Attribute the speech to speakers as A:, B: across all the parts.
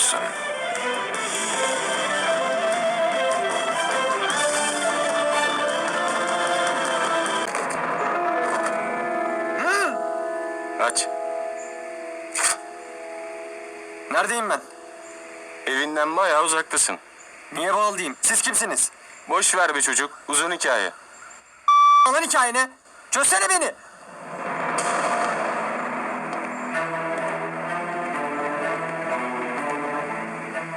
A: olmasın. Aç. Neredeyim ben?
B: Evinden bayağı uzaktasın.
A: Niye bağlı diyeyim? Siz kimsiniz?
B: Boş ver be çocuk. Uzun hikaye.
A: Alan hikayene. Çözsene beni.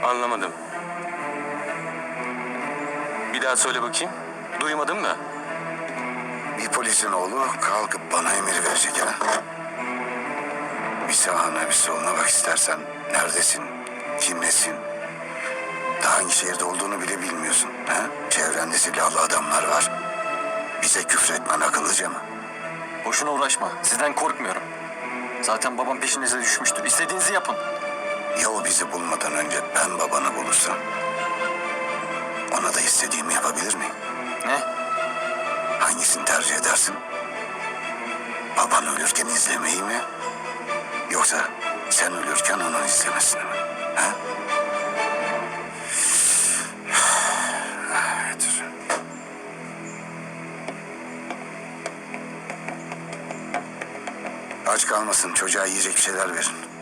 B: Anlamadım. Bir daha söyle bakayım. Duymadın mı?
C: Bir polisin oğlu kalkıp bana emir verecek ha. Bir sağına bir soluna bak istersen. Neredesin? Kimlesin? Daha hangi şehirde olduğunu bile bilmiyorsun. Ha? Çevrende silahlı adamlar var. Bize küfretmen akıllıca mı?
A: Boşuna uğraşma. Sizden korkmuyorum. Zaten babam peşinize düşmüştür. İstediğinizi yapın.
C: Ya o bizi bulmadan önce ben babanı bulursam? Ona da istediğimi yapabilir miyim?
A: Ne?
C: Hangisini tercih edersin? Baban ölürken izlemeyi mi? Yoksa sen ölürken onu izlemesini mi? Ha? Aç kalmasın çocuğa yiyecek şeyler verin.